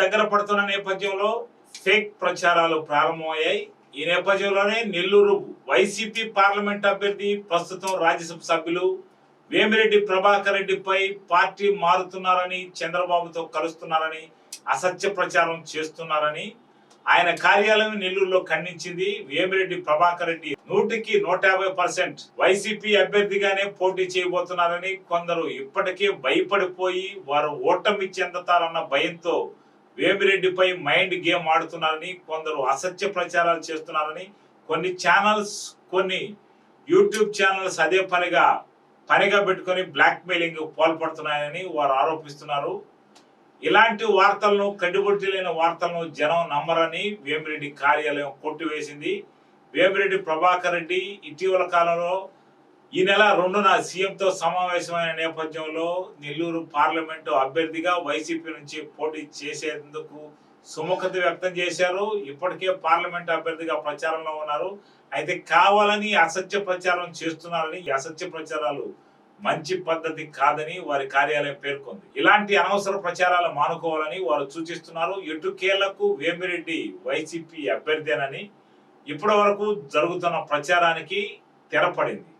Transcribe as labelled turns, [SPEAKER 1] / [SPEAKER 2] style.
[SPEAKER 1] దగ్గర పడుతున్న నేపథ్యంలో ఫేక్ ప్రచారాలు ప్రారంభమయ్యాయి. ఈ నేపథ్యంలోనే నెల్లూరు వైసీపీ పార్లమెంట్ అభ్యర్థి ప్రస్తుతం రాజ్యసభ సభ్యులు వేమిరెడ్డి ప్రభాకర్ రెడ్డిపై పార్టీ మారుతున్నారని చంద్రబాబుతో కలుస్తున్నారని అసత్య ప్రచారం చేస్తున్నారని ఆయన కార్యాలయం నెల్లూరులో ఖండించింది. వేమిరెడ్డి ప్రభాకర్ రెడ్డి నూటికి నూట యాభై పర్సెంట్ వైసీపీ అభ్యర్థిగానే పోటీ చేయబోతున్నారని కొందరు ఇప్పటికే భయపడిపోయి వారు ఓటమి చెందుతారన్న భయంతో వేమిరెడ్డిపై మైండ్ గేమ్ ఆడుతున్నారని కొందరు అసత్య ప్రచారాలు చేస్తున్నారని కొన్ని ఛానల్స్ కొన్ని యూట్యూబ్ ఛానల్స్ అదే పనిగా పనిగా పెట్టుకొని బ్లాక్మెయిలింగ్ పాల్పడుతున్నాయని వారు ఆరోపిస్తున్నారు. ఇలాంటి వార్తలను కడ్డిబొట్టి లేని వార్తలను జనం నమ్మరని వేమిరెడ్డి కార్యాలయం కొట్టివేసింది. వేమిరెడ్డి ప్రభాకర్ రెడ్డి ఇటీవల కాలంలో ఈ నెల రెండున సీఎంతో సమావేశమైన నేపథ్యంలో నెల్లూరు పార్లమెంటు అభ్యర్థిగా వైసీపీ నుంచి పోటీ చేసేందుకు సుముఖత వ్యక్తం చేశారు. ఇప్పటికే పార్లమెంట్ అభ్యర్థిగా ప్రచారంలో ఉన్నారు. అయితే కావాలని అసత్య ప్రచారం చేస్తున్నారని అసత్య ప్రచారాలు మంచి పద్ధతి కాదని వారి కార్యాలయం పేర్కొంది. ఇలాంటి అనవసర ప్రచారాలు మానుకోవాలని వారు సూచిస్తున్నారు. ఎటుకేలకు వేమిరెడ్డి వైసీపీ అభ్యర్థేనని ఇప్పటి వరకు జరుగుతున్న ప్రచారానికి తెరపడింది.